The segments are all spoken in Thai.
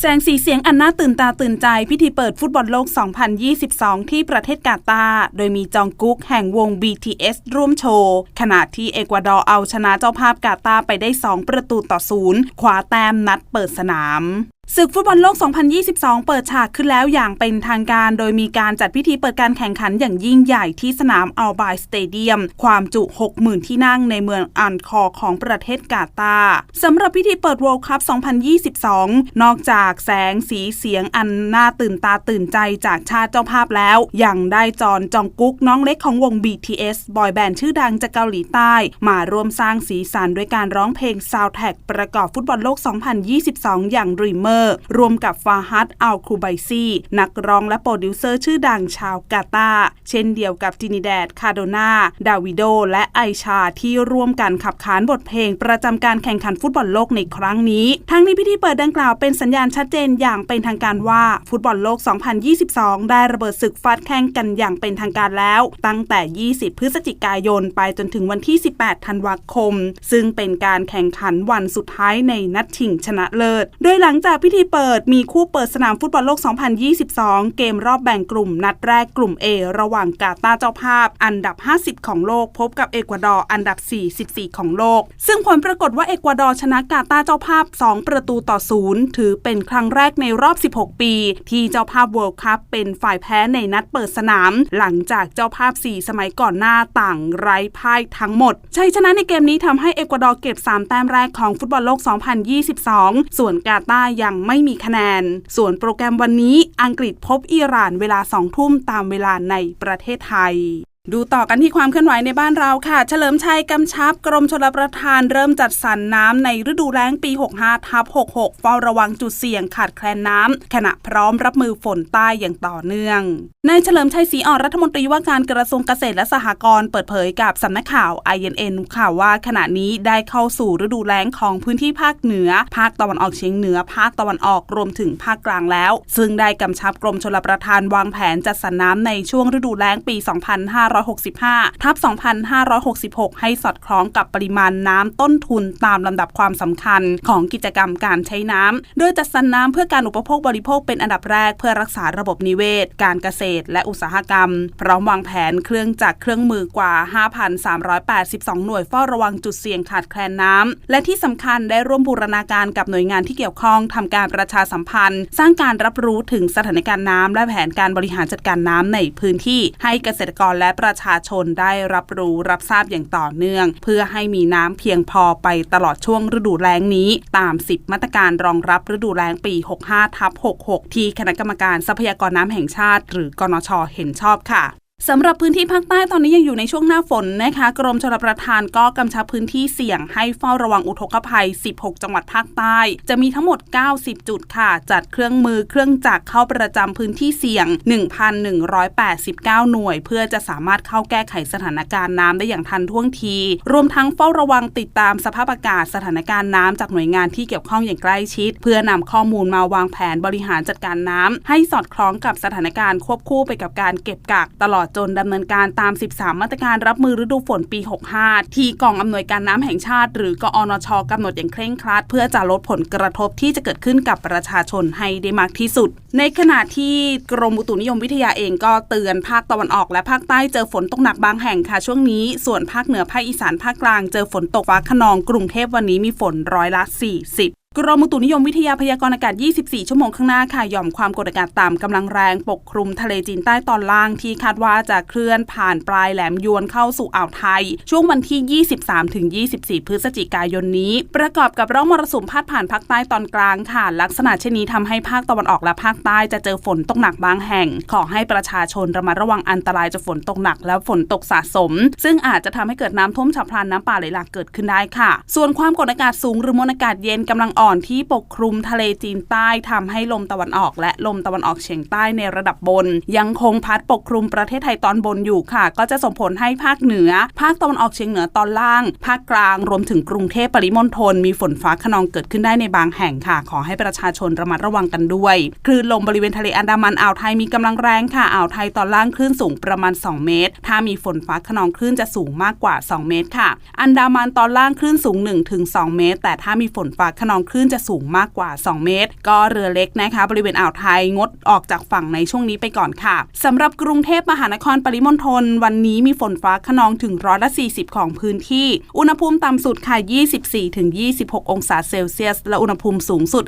แสงสีเสียงอันน่าตื่นตาตื่นใจพิธีเปิดฟุตบอลโลก 2022 ที่ประเทศกาตาร์โดยมีจองกุ๊กแห่งวง BTS ร่วมโชว์ ขณะที่เอกวาดอร์เอาชนะเจ้าภาพกาตาร์ไปได้ 2 ประตูต่อศูนย์คว้าแต้มนัดเปิดสนาม ศึกฟุตบอลโลก 2022 เปิดฉากขึ้นแล้วอย่างเป็นทางการ โดยมีการจัดพิธีเปิดการแข่งขันอย่างยิ่งใหญ่ที่สนามอัลบายสเตเดียม ความจุ 60,000 ที่นั่งในเมืองอันคอของประเทศกาตาร์สำหรับพิธีเปิด World Cup 2022 นอกจากแสงสีเสียงอันน่าตื่นตาตื่นใจจากชาติเจ้าภาพแล้ว ยังได้จอนจองกุ๊กน้องเล็กของวง BTS บอยแบนด์ชื่อดังจากเกาหลีใต้ มาร่วมสร้างสีสันด้วยการร้องเพลงซาวแท็กประกอบฟุตบอลโลก 2022 อย่าง Dreamer อร์รวมกับฟาฮัดอัลคูไบซีนักร้องและโปรดิวเซอร์ชื่อดังชาวกาตาเช่นเดียวกับจินิแดดคาโดนาดาวิโด และไอชาที่ร่วมกันขับขานบทเพลงประจำการแข่งขันฟุตบอลโลกในครั้งนี้ ทั้งนี้พิธีเปิดดังกล่าวเป็นสัญญาณชัดเจนอย่างเป็นทางการว่าฟุตบอลโลก 2022 ได้ระเบิดศึกฟาดแข่งกันอย่างเป็นทางการแล้ว ตั้งแต่ 20 พฤศจิกายนไปจนถึงวันที่ 18 ธันวาคม ซึ่งเป็นการแข่งขันวันสุดท้ายในนัดชิงชนะเลิศ โดยหลังจากพิธีเปิดมีคู่เปิดสนามฟุตบอลโลก 2022 เกมรอบแบ่งกลุ่ม นัดแรกกลุ่ม A ระหว่างกาตาเจ้าภาพ อันดับ 50 ของโลก พบกับเอกวาดอร์อันดับ 44 ของโลก ซึ่งผลปรากฏว่าเอกวาดอร์ชนะกาตาเจ้าภาพ 2 ประตูต่อศูนย์ถือเป็นครั้งแรกในรอบ 16 ปี ที่เจ้าภาพเวิลด์คัพเป็นฝ่ายแพ้ในนัดเปิดสนาม หลังจากเจ้าภาพ 4 สมัยก่อนหน้าต่างไร้พ่ายทั้งหมดชัยชนะในเกมนี้ทำให้เอกวาดอร์เก็บ 3 แต้มแรกของฟุตบอลโลก 2022 ส่วนกาตายังไม่มีคะแนน ส่วนโปรแกรมวันนี้อังกฤษพบอิหร่านเวลา2ทุ่มตามเวลาในประเทศไทย ดูต่อกันที่ความเคลื่อนไหวในบ้านเราค่ะ เฉลิมชัยกำชับ กรมชลประทานเริ่มจัดสรรน้ำในฤดูแล้งปี 65ทับ66 เฝ้าระวังจุดเสี่ยงขาดแคลนน้ำขณะพร้อมรับมือฝนใต้อย่างต่อเนื่องนายเฉลิมชัยศรีอ่อนรัฐมนตรีว่าการกระทรวงเกษตรและสหกรณ์เปิดเผยกับสำนักข่าว INN ข่าวว่าขณะนี้ได้เข้าสู่ฤดูแล้งของพื้นที่ภาคเหนือ ภาคตะวันออกเฉียงเหนือ ภาคตะวันออกรวมถึงภาคกลางแล้ว ซึ่งได้กำชับกรมชลประทานวางแผนจัดสรรน้ำในช่วงฤดูแล้งปี2565ทับ2566 ให้สอดคล้องกับปริมาณน้ำต้นทุนตามลำดับความสำคัญของกิจกรรมการใช้น้ำ โดยจัดสรรน้ำเพื่อการอุปโภคบริโภคเป็นอันดับแรกเพื่อรักษาระบบนิเวศ การเกษตร และอุตสาหกรรม พร้อมวางแผนเครื่องจักรเครื่องมือกว่า 5,382 หน่วยเฝ้าระวังจุดเสี่ยงขาดแคลนน้ำ และที่สำคัญได้ร่วมบูรณาการกับหน่วยงานที่เกี่ยวข้องทำการประชาสัมพันธ์ สร้างการรับรู้ถึงสถานการณ์น้ำและแผนการบริหารจัดการน้ำในพื้นที่ให้เกษตรกรและประประชาชนได้ได้รับรู้รับทราบอย่างต่อเนื่อง เพื่อให้มีน้ำเพียงพอไปตลอดช่วงฤดูแล้งนี้ ตาม 10 มาตรการรองรับฤดูแล้งปี 65ทับ66 ที่คณะกรรมการทรัพยากรน้ำแห่งชาติ หรือกนชเห็นชอบค่ะ สำหรับพื้นที่ภาคใต้ตอนนี้ยังอยู่ในช่วงหน้าฝนนะคะ กรมชลประทานก็กำชับพื้นที่เสี่ยงให้เฝ้าระวังอุทกภัย 16 จังหวัดภาคใต้ จะมีทั้งหมด 90 จุดค่ะ จัดเครื่องมือเครื่องจักรเข้าประจำพื้นที่เสี่ยง 1,189 หน่วย เพื่อจะสามารถเข้าแก้ไขสถานการณ์น้ำได้อย่างทันท่วงที รวมทั้งเฝ้าระวังติดตามสภาพอากาศสถานการณ์น้ำจากหน่วยงานที่เกี่ยวข้องอย่างใกล้ชิด เพื่อนำข้อมูลมาวางแผนบริหารจัดการน้ำให้สอดคล้องกับสถานการณ์ควบคู่ไปกับการเก็บกักตลอดจนดำเนินการตาม 13 มาตรการรับมือฤดูฝนปี 65 ที่กองอำนวยการน้ำแห่งชาติ หรือกอนชกำหนดอย่างเคร่งครัด เพื่อจะลดผลกระทบที่จะเกิดขึ้นกับประชาชนให้ได้มากที่สุด ในขณะที่กรมอุตุนิยมวิทยาเองก็เตือนภาคตะวันออกและภาคใต้เจอฝนตกหนักบางแห่งค่ะช่วงนี้ ส่วนภาคเหนือภาคอีสานภาคกลางเจอฝนตกฟ้าขนองกรุงเทพวันนี้มีฝนร้อยละ 40 กรมอุตุนิยมวิทยาพยากรณ์อากาศ 24 ชั่วโมงข้างหน้าค่ะ หย่อมความกดอากาศต่ำกำลังแรงปกคลุมทะเลจีนใต้ตอนล่างที่คาดว่าจะเคลื่อนผ่านปลายแหลมยวนเข้าสู่อ่าวไทย ช่วงวันที่ 23-24 พฤศจิกายนนี้ ประกอบกับร่องมรสุมพาดผ่านภาคใต้ตอนกลางค่ะ ลักษณะเช่นนี้ทำให้ภาคตะวันออกและภาคใต้จะเจอฝนตกหนักบางแห่ง ขอให้ประชาชนระมัดระวังอันตรายจากฝนตกหนักและฝนตกสะสม ซึ่งอาจจะทำให้เกิดน้ำท่วมฉับพลันน้ำป่าไหลหลากเกิดขึ้นได้ค่ะ ส่วนความกดอากาศสูงหรือมวลอากาศเย็นกำลังอ่อน่อนที่ปกคลุมทะเลจีนใต้ทำให้ลมตะวันออก และลมตะวันออกเฉียงใต้ในระดับบน ยังคงพัดปกคลุมประเทศไทยตอนบนอยู่ค่ะ ก็จะส่งผลให้ภาคเหนือ ภาคตะวันออกเฉียงเหนือตอนล่าง ภาคกลางรวมถึงกรุงเทพปริมณฑลมีฝนฟ้าขนองเกิดขึ้นได้ในบางแห่งค่ะ ขอให้ประชาชนระมัดระวังกันด้วยคลื่นลมบริเวณทะเลอันดามันอ่าวไทยมีกำลังแรงค่ะอ่าวไทยตอนล่างคลื่นสูงประมาณ 2 เมตร ถ้ามีฝนฟ้าขนองคลื่นจะสูงมากกว่า 2 เมตรค่ะ อันดามันตอนล่างคลื่นสูง 1-2 เมตร แต่ถ้ามีฝนฟ้าขนองคลื่นลื่นจะสูงมากกว่า 2 เมตร ก็เรือเล็กนะคะ บริเวณอ่าวไทยงดออกจากฝั่งในช่วงนี้ไปก่อนค่ะสำหรับกรุงเทพมหานครปริมณฑลวันนี้มีฝนฟ้าขนองถึงร้อยละ40 ของพื้นที่ อุณหภูมิต่ำสุดค่ะ 24-26 องศาเซลเซียส และอุณหภูมิสูงสุด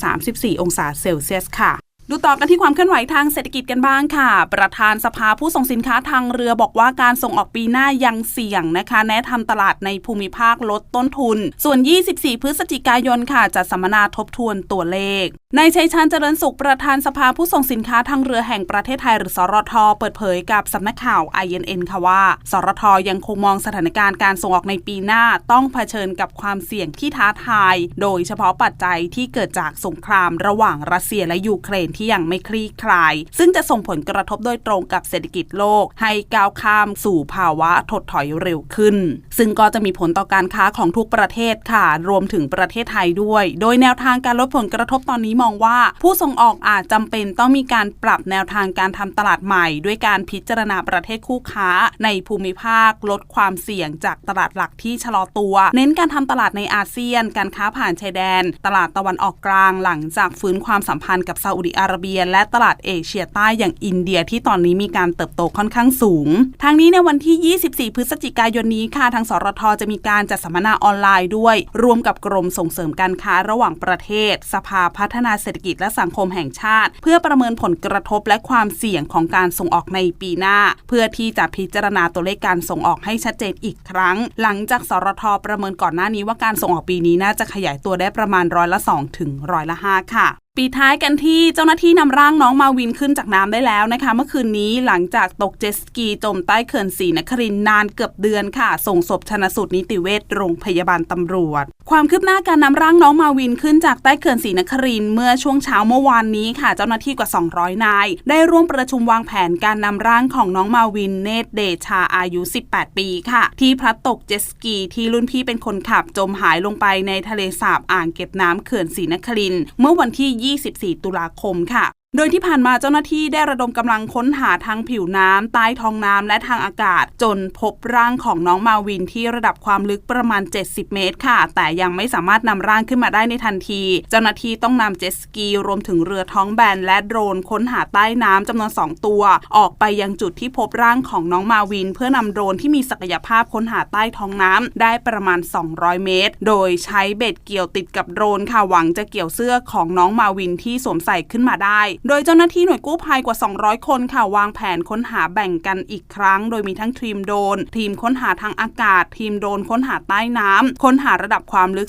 32-34 องศาเซลเซียสค่ะ ดูต่อกันที่ความเคลื่อนไหวทางเศรษฐกิจกันบ้างค่ะ ประธานสภาผู้ส่งสินค้าทางเรือบอกว่าการส่งออกปีหน้ายังเสี่ยงนะคะ แนะทำตลาดในภูมิภาคลดต้นทุน ส่วน 24 พฤศจิกายนค่ะจะสัมมนาทบทวนตัวเลขนายชัยชาญเจริญสุขประธานสภาผู้ส่งสินค้าทางเรือแห่งประเทศไทยหรือสรทเปิดเผยกับสำนักข่าว INN ค่ะว่า สรทยังคงมองสถานการณ์การส่งออกในปีหน้าต้องเผชิญกับความเสี่ยงที่ท้าทาย โดยเฉพาะปัจจัยที่เกิดจากสงครามระหว่างรัสเซียและยูเครนที่ยังไม่คลี่คลาย ซึ่งจะส่งผลกระทบโดยตรงกับเศรษฐกิจโลก ให้ก้าวข้ามสู่ภาวะถดถอยเร็วขึ้น ซึ่งก็จะมีผลต่อการค้าของทุกประเทศค่ะ รวมถึงประเทศไทยด้วย โดยแนวทางการลดผลกระทบตอนนี้มองว่า ผู้ส่งออกอาจจำเป็นต้องมีการปรับแนวทางการทำตลาดใหม่ ด้วยการพิจารณาประเทศคู่ค้า ในภูมิภาคลดความเสี่ยงจากตลาดหลักที่ชะลอตัว เน้นการทำตลาดในอาเซียน การค้าผ่านชายแดน ตลาดตะวันออกกลางหลังจากฟื้นความสัมพันธ์กับซาอุดิอาระเบีย และตลาดเอเชียใต้อย่างอินเดียที่ตอนนี้มีการเติบโตค่อนข้างสูง ทางนี้ในวันที่ 24 พฤศจิกายนนี้ค่ะทางสรทจะมีการจัดสัมมนาออนไลน์ด้วย ร่วมกับกรมส่งเสริมการค้าระหว่างประเทศ สภาพัฒนาเศรษฐกิจและสังคมแห่งชาติ เพื่อประเมินผลกระทบและความเสี่ยงของการส่งออกในปีหน้า เพื่อที่จะพิจารณาตัวเลขการส่งออกให้ชัดเจนอีกครั้ง หลังจากสรทประเมินก่อนหน้านี้ว่าการส่งออกปีนี้น่าจะขยายตัวได้ประมาณร้อยละ2ถึงร้อยละ5ค่ะ ปีท้ายกันที่เจ้าหน้าที่นำร่างน้องมาวินขึ้นจากน้ำได้แล้วนะคะ เมื่อคืนนี้หลังจากตกเจ็ตสกีจมใต้เขื่อนศรีนครินนานเกือบเดือนค่ะ ส่งศพชนะสูตรนิติเวชโรงพยาบาลตำรวจ ความคืบหน้าการนำร่างน้องมาวินขึ้นจากใต้เขื่อนศรีนครินเมื่อช่วงเช้าเมื่อวานนี้ค่ะ เจ้าหน้าที่กว่า 200 นาย ได้ร่วมประชุมวางแผนการนำร่างของน้องมาวินเนตรเดชาอายุ 18 ปีค่ะ ที่พลัดตกเจ็ตสกีที่รุ่นพี่เป็นคนขับจมหายลงไปในทะเลสาบอ่างเก็บน้ำเขื่อนศรีนครินเมื่อวันที่24 ตุลาคมค่ะ โดยที่ผ่านมาเจ้าหน้าที่ได้ระดมกำลังค้นหาทางผิวน้ำใต้ท้องน้ำและทางอากาศ จนพบร่างของน้องมาวินที่ระดับความลึกประมาณ 70 เมตรค่ะ แต่ยังไม่สามารถนำร่างขึ้นมาได้ในทันที เจ้าหน้าที่ต้องนำเจ็ตสกีรวมถึงเรือท้องแบนและโดรนค้นหาใต้น้ำจำนวน 2 ตัว ออกไปยังจุดที่พบร่างของน้องมาวิน เพื่อนำโดรนที่มีศักยภาพค้นหาใต้ท้องน้ำได้ประมาณ 200 เมตร โดยใช้เบ็ดเกี่ยวติดกับโดรนค่ะหวังจะเกี่ยวเสื้อของน้องมาวินที่สวมใส่ขึ้นมาได้โดยเจ้าหน้าที่หน่วยกู้ภัยกว่า 200 คนค่ะวางแผนค้นหาแบ่งกันอีกครั้ง โดยมีทั้งทีมโดน ทีมค้นหาทางอากาศ ทีมโดนค้นหาใต้น้ำค้นหาระดับความลึก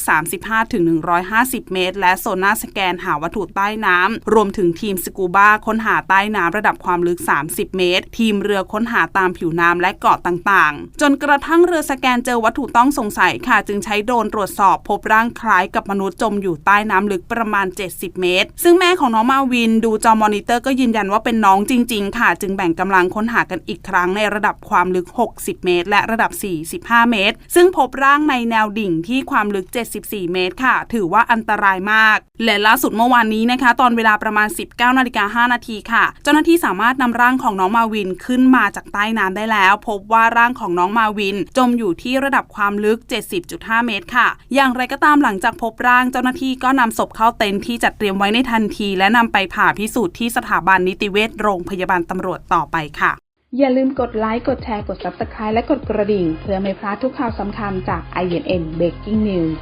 35-150 เมตร และโซน่าสแกนหาวัตถุใต้น้ำรวมถึงทีมสกูบ้าค้นหาใต้น้ำระดับความลึก 30 เมตร ทีมเรือค้นหาตามผิวน้ำและเกาะต่างๆ จนกระทั่งเรือสแกนเจอวัตถุต้องสงสัยค่ะ จึงใช้โดนตรวจสอบพบร่างคล้ายกับมนุษย์จมอยู่ใต้น้ำลึกประมาณ 70 เมตร ซึ่งแม่ของน้องมาวินดูจอมอนิเตอร์ก็ยืนยันว่าเป็นน้องจริง ๆ ค่ะ จึงแบ่งกำลังค้นหากันอีกครั้งในระดับความลึก 60 เมตร และระดับ 45 เมตร ซึ่งพบร่างในแนวดิ่งที่ความลึก 74 เมตรค่ะ ถือว่าอันตรายมาก และล่าสุดเมื่อวานนี้นะคะ ตอนเวลาประมาณ 19นาฬิกา5นาทีค่ะ เจ้าหน้าที่สามารถนำร่างของน้องมาวินขึ้นมาจากใต้น้ำได้แล้ว พบว่าร่างของน้องมาวิน จมอยู่ที่ระดับความลึก 70.5 เมตรค่ะ อย่างไรก็ตามหลังจากพบร่างเจ้าหน้าที่ก็นำศพเข้าเต็นท์ที่จัดเตรียมไว้ในทันที และนำไปผ่าพิสูจน์ที่สถาบันนิติเวชโรงพยาบาลตำรวจต่อไปค่ะ อย่าลืมกดไลค์ กดแชร์ กด Subscribe และกดกระดิ่ง เพื่อไม่พลาดทุกข่าวสำคัญจาก INN Breaking News